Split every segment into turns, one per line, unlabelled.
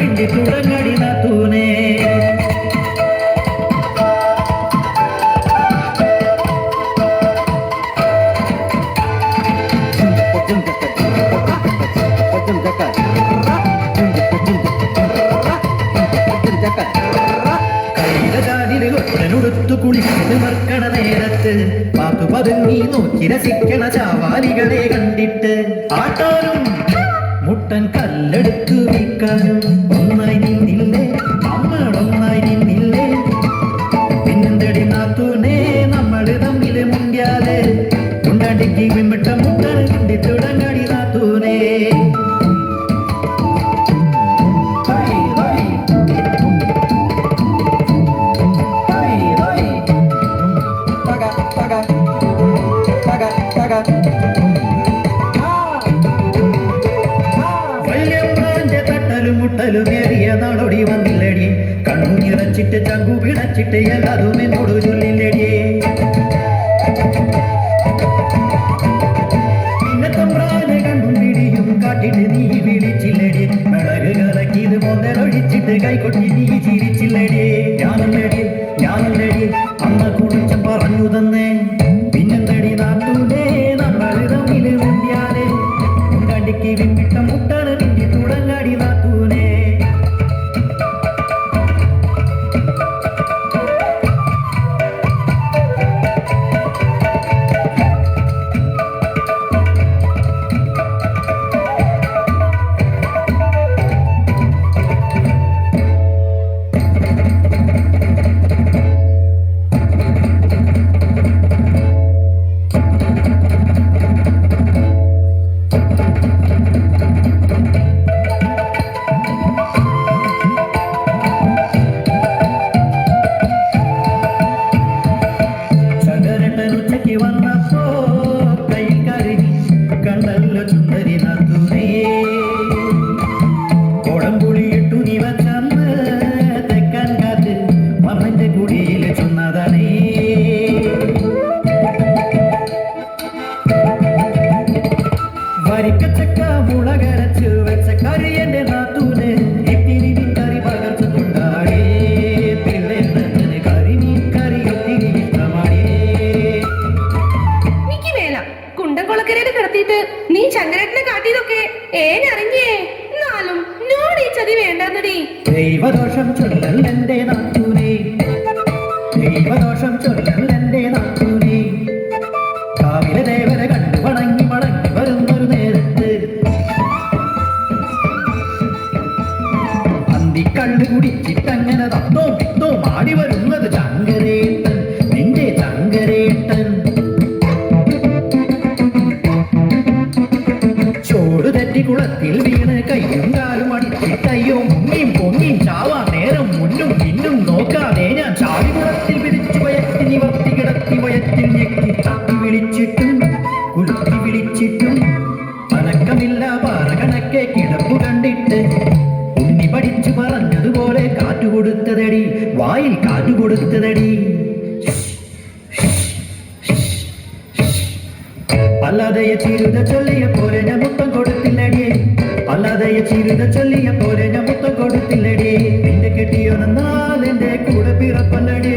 നിന്റെ തുടങ്ങടി നാത്തൂനെ. കൈകാലിലുടുത്തു കുളിച്ചത് മർക്കണ നേരത്ത് നോക്കി രസിക്കണ ചാവാലികളെ കണ്ടിട്ട്. ആട്ടാനും മുട്ടൻ കല്ലെടുത്ത് വീക്കാൻ ഒന്നായി നിന്നില്ലേ? നമ്മളൊന്നായി നിന്നില്ലേ? പിന്നെന്തടി നാത്തൂനെ? കണ്ണു ಜಂಗು പിടച്ചിട്ട് എല്ലാതും എന്നോട് ചൊല്ലില്ലടി. പിന്നെ തമ്പ്രാനെ കണ്ണും പിടിയും കാട്ടിട്ട് നീ പിടിച്ചില്ലടി മിളക് കലക്കിയത് കൈകൊട്ടി നീ ചിരിച്ചില്ലടി. ഞാനല്ലടി ഞാനല്ലടി അമ്മ കുടിച്ചം പറഞ്ഞു തന്നേ. പിന്നെന്തടി നാത്തൂലേ നമ്മൾ തമ്മിൽ മുണ്ടിയാലേ ഉണ്ടടിക്ക് വിമ്മിട്ട മുളകരച്ച് വെച്ച കറി എന്റെ നാത്തൂന്
നീ ചന്ദ്രേട്ടനെ കാട്ടിയതൊക്കെ ഏനറിഞ്ഞേ എന്നാലും നോട് ഈ ചതി വേണ്ടെന്നടി.
ദൈവദോഷം ചൊല്ലൽ നാത്തൂനെ. ദൈവദോഷം ചൊല്ലല്ലെന്റെ മാടി വരുന്നത് ചങ്കരേട്ടൻ നിന്റെ ചങ്കരേട്ടൻ ചോട് തെറ്റി കുളത്തിൽ വീണ് കയ്യും കാലും അടിച്ചിട്ടയ്യോ മുങ്ങിയും പൊങ്ങിയും ചാവാ നേരം മുന്നും പിന്നും നോക്കാതെ ഞാൻ ചാടി കുളത്തിൽ പിരിച്ചു വയറ്റി നിവർത്തി കിടത്തി വയറ്റിൽ ഞെക്കി തട്ടി വിളിച്ചിട്ടും കുലുക്കി വിളിച്ചിട്ടും. അനക്കമില്ല പാറ കണക്കെ കിടപ്പു കണ്ടിട്ട് ഉണ്ണി പഠിച്ചു പറഞ്ഞതുപോലെ കാറ്റു കൊടുത്തതടി വായിൽ കാറ്റു കൊടുത്തതടി. അല്ലാതെയ ചിരുത ചൊല്ലിയ പോലെ ഞാൻ മുത്തം കൊടുത്തില്ലടി. അല്ലാതെയ ചിരുത ചൊല്ലിയ പോലെ ഞാൻ മുത്തം കൊടുത്തില്ലടി. നിന്റെ കെട്ടിയോനെന്നാൽ എന്റെ കൂടെ പിറപ്പല്ലടി.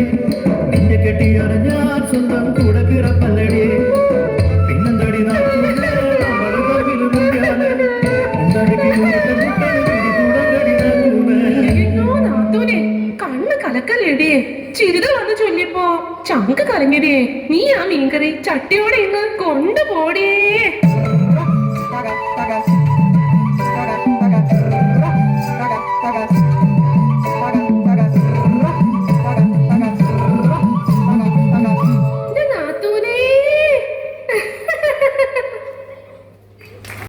ചിരിത വന്ന് ചൊല്ലിയപ്പോ ചങ്ക് കറങ്ങിയതേ നീ ആ മീൻകറി ചട്ടിയോടെ ഇന്ന്
കൊണ്ടുപോടേ.